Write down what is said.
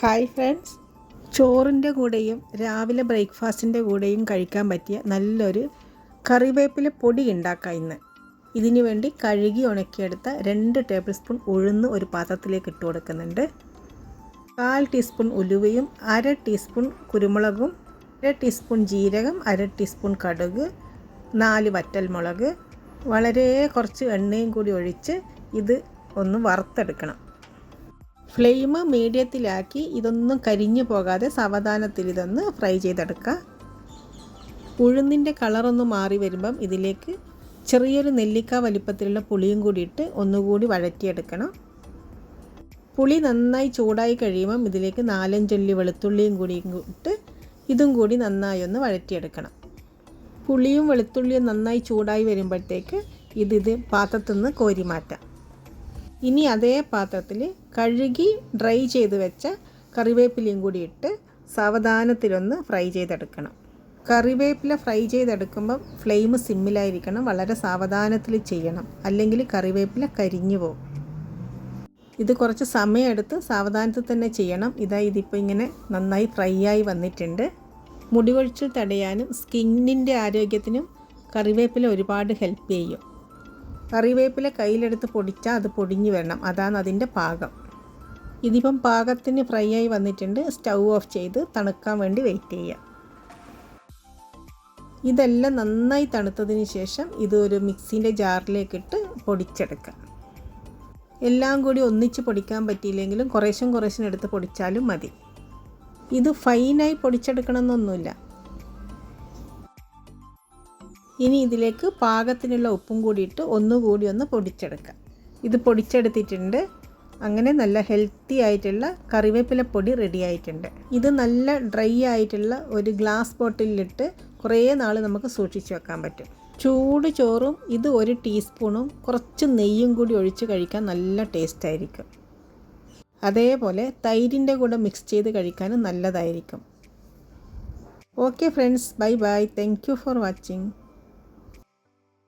Hi friends. ചോറിന്റെ കൂടെയും രാവിലെ ബ്രേക്ക്ഫാസ്റ്റിന്റെ കൂടെയും കഴിക്കാൻ പറ്റിയ നല്ലൊരു കറിവേപ്പില പൊടി ഉണ്ടാക്കാം ഇന്ന്. ഇതിനു വേണ്ടി കഴുകി ഉണക്കിയെടുത്ത രണ്ട് ടേബിൾ സ്പൂൺ ഉഴുന്ന് ഒരു പാത്രത്തിലേക്ക് ഇട്ട് കൊടുക്കുന്നുണ്ട്. കാൽ ടീസ്പൂൺ ഉലുവയും അര ടീസ്പൂൺ കുരുമുളകും അര ടീസ്പൂൺ ജീരകം അര ടീസ്പൂൺ കടുക് നാല് വറ്റൽമുളക്. വളരെ കുറച്ച് എണ്ണയും കൂടി ഒഴിച്ച് ഇത് ഒന്ന് വറുത്തെടുക്കണം. ഫ്ലെയിം മീഡിയത്തിലാക്കി ഇതൊന്നും കരിഞ്ഞു പോകാതെ സാവധാനത്തിൽ ഇതൊന്ന് ഫ്രൈ ചെയ്തെടുക്കുക. ഉഴുന്നിന്റെ കളറൊന്ന് മാറി വരുമ്പം ഇതിലേക്ക് ചെറിയൊരു നെല്ലിക്ക വലിപ്പത്തിലുള്ള പുളിയും കൂടി ഇട്ട് ഒന്നുകൂടി വഴറ്റിയെടുക്കണം. പുളി നന്നായി ചൂടായി കഴിയുമ്പം ഇതിലേക്ക് നാലഞ്ചൊല്ലി വെളുത്തുള്ളിയും കൂടി ഇട്ട് ഇതും കൂടി നന്നായി ഒന്ന് വഴറ്റിയെടുക്കണം. പുളിയും വെളുത്തുള്ളിയും നന്നായി ചൂടായി വരുമ്പോഴത്തേക്ക് ഇത് ഇത് പാത്രത്തിൽ നിന്ന് കോരി മാറ്റാം. ഇനി അതേ പാത്രത്തിൽ കഴുകി ഡ്രൈ ചെയ്ത് വെച്ച കറിവേപ്പിലയും കൂടി ഇട്ട് സാവധാനത്തിലൊന്ന് ഫ്രൈ ചെയ്തെടുക്കണം. കറിവേപ്പില ഫ്രൈ ചെയ്തെടുക്കുമ്പം ഫ്ലെയിം സിമ്മിലായിരിക്കണം. വളരെ സാവധാനത്തിൽ ചെയ്യണം. അല്ലെങ്കിൽ കറിവേപ്പില കരിഞ്ഞു പോകും. ഇത് കുറച്ച് സമയമെടുത്ത് സാവധാനത്തിൽ തന്നെ ചെയ്യണം. ഇതാ ഇതിപ്പോൾ ഇങ്ങനെ നന്നായി ഫ്രൈ ആയി വന്നിട്ടുണ്ട്. മുടികൊഴിച്ചിൽ തടയാനും സ്കിന്നിന്റെ ആരോഗ്യത്തിനും കറിവേപ്പില ഒരുപാട് ഹെൽപ്പ് ചെയ്യും. കറിവേപ്പില കയ്യിലെടുത്ത് പൊടിച്ചാൽ അത് പൊടിഞ്ഞു വരണം. അതാണ് അതിന്റെ പാകം. ഇതിപ്പം പാകത്തിന് ഫ്രൈ ആയി വന്നിട്ടുണ്ട്. സ്റ്റൗ ഓഫ് ചെയ്ത് തണുക്കാൻ വേണ്ടി വെയിറ്റ് ചെയ്യുക ഇതെല്ലാം നന്നായി തണുത്തതിന് ശേഷം ഇത് ഒരു മിക്സിന്റെ ജാറിലേക്കിട്ട് പൊടിച്ചെടുക്കാം. എല്ലാം കൂടി ഒന്നിച്ച് പൊടിക്കാൻ പറ്റിയില്ലെങ്കിലും കുറേശ്ശം കുറേശ്ശം എടുത്ത് പൊടിച്ചാലും മതി. ഇത് ഫൈനായി പൊടിച്ചെടുക്കണമെന്നൊന്നുമില്ല. ഇനി ഇതിലേക്ക് പാകത്തിനുള്ള ഉപ്പും കൂടിയിട്ട് ഒന്നുകൂടി ഒന്ന് പൊടിച്ചെടുക്കാം ഇത് പൊടിച്ചെടുത്തിട്ടുണ്ട്. അങ്ങനെ നല്ല ഹെൽത്തി ആയിട്ടുള്ള കറിവേപ്പില പൊടി റെഡി ആയിട്ടുണ്ട്. ഇത് നല്ല ഡ്രൈ ആയിട്ടുള്ള ഒരു ഗ്ലാസ് ബോട്ടിലിട്ട് കുറേ നാൾ നമുക്ക് സൂക്ഷിച്ച് വെക്കാൻ പറ്റും. ചൂട് ചോറും ഇത് ഒരു ടീസ്പൂണും കുറച്ച് നെയ്യും കൂടി ഒഴിച്ച് കഴിക്കാൻ നല്ല ടേസ്റ്റ് ആയിരിക്കും. അതേപോലെ തൈരിന്റെ കൂടെ മിക്സ് ചെയ്ത് കഴിക്കാനും നല്ലതായിരിക്കും. Okay friends bye bye thank for watching